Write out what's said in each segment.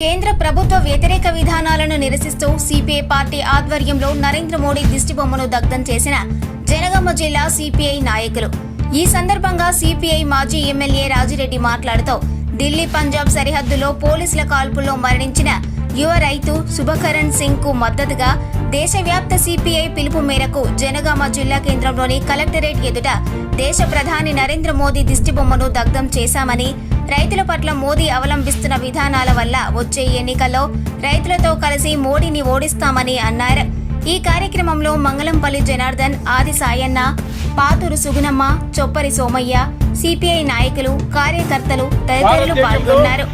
కేంద్ర ప్రభుత్వ వ్యతిరేక విధానాలను నిరసిస్తూ సిపిఐ పార్టీ ఆధ్వర్యంలో నరేంద్ర మోడీ దిష్టిబొమ్మను దగ్ధం చేసిన జనగామ జిల్లా సిపిఐ నాయకులు. ఈ సందర్భంగా సిపిఐ మాజీ ఎమ్మెల్యే రాజిరెడ్డి మాట్లాడుతూ ఢిల్లీ పంజాబ్ సరిహద్దులో పోలీసుల కాల్పుల్లో మరణించిన యువ రైతు శుభకరణ్ సింగ్కు మద్దతుగా దేశవ్యాప్త సిపిఐ పిలుపు మేరకు జనగామ జిల్లా కేంద్రంలోని కలెక్టరేట్ ఎదుట దేశ ప్రధాని నరేంద్ర మోదీ దిష్టిబొమ్మను దగ్ధం చేశామని రైతుల పట్ల మోదీ అవలంబిస్తున్న విధానాల వల్ల వచ్చే ఎన్నికల్లో రైతులతో కలిసి మోడీని ఓడిస్తామని అన్నారు. ఈ కార్యక్రమంలో మంగళంపల్లి జనార్దన్ ఆది సాయన్న పాతూరు సుగుణమ్మ చొప్పరి సోమయ్య సిపిఐ నాయకులు కార్యకర్తలు తదితరులు పాల్గొన్నారు.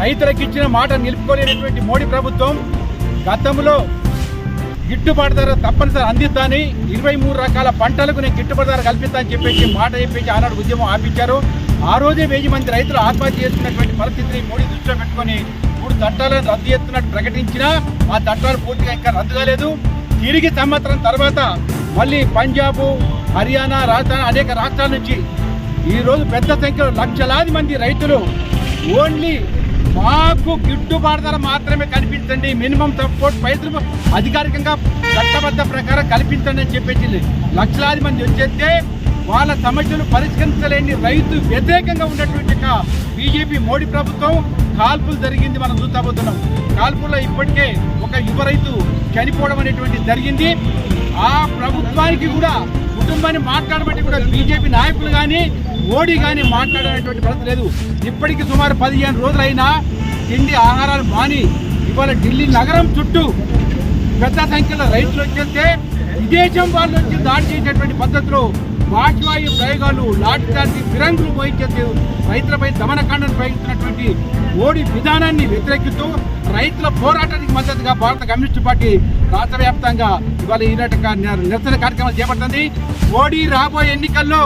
రైతులకు ఇచ్చిన మాట నిలుపుకోలేనటువంటి మోడీ ప్రభుత్వం గతంలో గిట్టుబాటు ధర తప్పనిసరి అందిద్దాని ఇరవై మూడు రకాల పంటలకు నేను గిట్టుబాటు ధర కల్పిస్తా అని చెప్పేసి మాట చెప్పేసి ఆనాడు ఉద్యమం ఆపించారు. ఆ రోజే వెయ్యి మంది రైతులు ఆత్మహత్య చేసుకున్నటువంటి పరిస్థితిని మోడీ దృష్టిలో పెట్టుకొని మూడు చట్టాలను రద్దు చేస్తున్నట్టు ప్రకటించినా ఆ చట్టాలు పూర్తిగా ఇంకా రద్దు కాలేదు. తిరిగి సంవత్సరం తర్వాత మళ్ళీ పంజాబ్ హర్యానా రాజస్థాన్ అనేక రాష్ట్రాల నుంచి ఈరోజు పెద్ద సంఖ్యలో లక్షలాది మంది రైతులు ఓన్లీ మాకు గిట్టుబాటు ధర మాత్రమే కల్పించండి. మినిమం సపోర్ట్ పైసలు అధికారికంగా చట్టబద్ధ ప్రకారం కల్పించండి అని చెప్పేసి లక్షలాది మంది వచ్చేస్తే వాళ్ళ సమస్యలు పరిష్కరించలేని రైతు వ్యతిరేకంగా ఉన్నటువంటి బీజేపీ మోడీ ప్రభుత్వం కాల్పులు జరిగింది మనం చూస్తాబోతున్నాం. కాల్పుల్లో ఇప్పటికే ఒక యువ రైతు చనిపోవడం అనేటువంటి జరిగింది. ఆ ప్రభుత్వానికి కూడా కుటుంబాన్ని మాట్లాడబట్టి కూడా బీజేపీ నాయకులు కానీ మోడీ కానీ మాట్లాడేటువంటి పరిస్థితి లేదు. ఇప్పటికి సుమారు పదిహేను రోజులైనా తిండి ఆహారాలు మాని ఇవాళ ఢిల్లీ నగరం చుట్టూ పెద్ద సంఖ్యలో రైతులు వచ్చేస్తే విదేశం వాళ్ళు వచ్చి దాడి చేసేటువంటి పద్ధతిలో బాష్వాయు ప్రయోగాలు లాఠీ చార్జీ ఫిరంగులు పోయించేసి రైతులపై దమనకాండను ప్రయోగిస్తున్నటువంటి మోడీ విధానాన్ని వ్యతిరేకిస్తూ రైతుల పోరాటానికి మద్దతుగా భారత కమ్యూనిస్టు పార్టీ రాష్ట్ర వ్యాప్తంగా ఇవాళ ఈ నిరసన కార్యక్రమాలు చేపడుతుంది. మోడీ రాబోయే ఎన్నికల్లో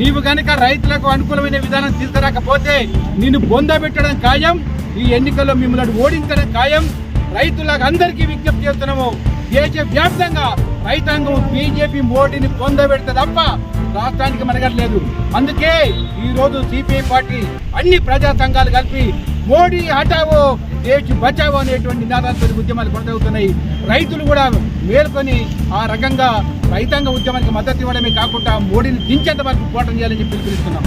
నీవు కనుక రైతులకు అనుకూలమైన విధానం తీసుకురాకపోతే నిన్ను బొందబెట్టడం ఖాయం. ఈ ఎన్నికల్లో మిమ్మల్ని ఓడించడం ఖాయం. రైతులకు అందరికీ విజ్ఞప్తి చేస్తున్నాము. దేశ వ్యాప్తంగా రైతాంగం బీజేపీ మోడీని పొందబెడితే తప్ప రాష్ట్రానికి మనగట్లేదు అందుకే ఈ రోజు సిపిఐ పార్టీ అన్ని ప్రజా సంఘాలు కలిపి మోడీ హటావో దేశ్ బచావో అనేటువంటి నినాదాలతో ఉద్యమాలు కొనసాగుతున్నాయి. రైతులు కూడా మేల్కొని ఆ రకంగా రైతాంగ ఉద్యమానికి మద్దతు ఇవ్వడమే కాకుండా మోడీని దించేంత వరకు పోరాటం చేయాలని చెప్పి పిలుపునిస్తున్నాం